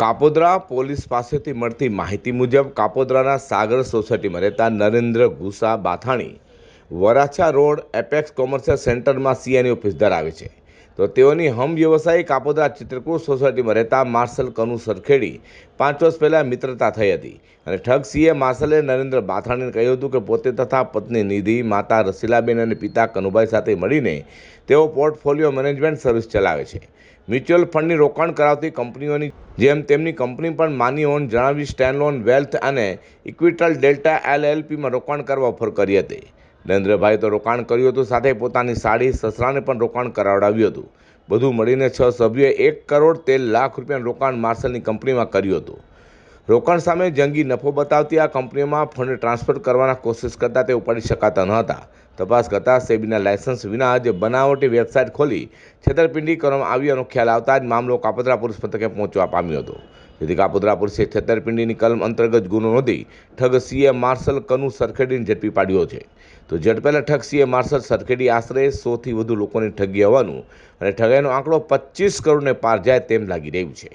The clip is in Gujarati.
કાપોદ્રા પોલીસ પાસેથી મળતી માહિતી મુજબ કાપોદ્રાના સાગર સોસાયટીમાં રહેતા Narendra Gusa Bathani Varachha road apex commercial સેન્ટરમાં સીએની ઓફિસ ધરાવે છે. તો તેઓની હમ વ્યવસાય કાપોદરા ચિત્રકૂટ સોસાયટીમાં રહેતા માર્શલ કનુ સરખેડી પાંચ વર્ષ પહેલાં મિત્રતા થઈ હતી. અને ઠગ સીએ માર્શલે નરેન્દ્ર બાથાણીને કહ્યું હતું કે પોતે તથા પત્ની નિધિ, માતા રસીલાબેન અને પિતા કનુભાઈ સાથે મળીને તેઓ પોર્ટફોલિયો મેનેજમેન્ટ સર્વિસ ચલાવે છે. મ્યુચ્યુઅલ ફંડની રોકાણ કરાવતી કંપનીઓની જેમ તેમની કંપની પણ માની ઓન જણાવી સ્ટેનલોન વેલ્થ અને ઇક્વિટલ ડેલ્ટા એલએલપીમાં રોકાણ કરવા ઓફર કરી હતી. નરેન્દ્રભાઈ તો રોકાણ કર્યું હતું, સાથે પોતાની સાડી સસરાને પણ રોકાણ કરાવડાવ્યું હતું. બધું મળીને છ સભ્યોએ એક કરોડ તેર લાખ રૂપિયાનું રોકાણ માર્શલની કંપનીમાં કર્યું હતું. રોકાણ સામે જંગી નફો બતાવતી આ કંપનીઓમાં ફંડ ટ્રાન્સફર કરવાના કોશિશ કરતા તે ઉપાડી શકાતા ન હતા. તપાસ કરતાં સેબીના લાયસન્સ વિના જ બનાવટી વેબસાઇટ ખોલી છેતરપિંડી કરવામાં આવી એનો ખ્યાલ આવતા જ મામલો કાપતરા પોલીસ મથકે પહોંચવા પામ્યો હતો. જેથી કાપોદ્રા પોલીસે છેતરપિંડીની કલમ અંતર્ગત ગુનો નોંધી ઠગ સીએ માર્શલ કનુ સરખેડીને ઝડપી પાડ્યો છે. તો ઝડપેલા ઠગ સીએ માર્શલ સરખેડી આશરે સોથી વધુ લોકોની ઠગી હોવાનું અને ઠગાઈનો આંકડો પચીસ કરોડને પાર જાય તેમ લાગી રહ્યું છે.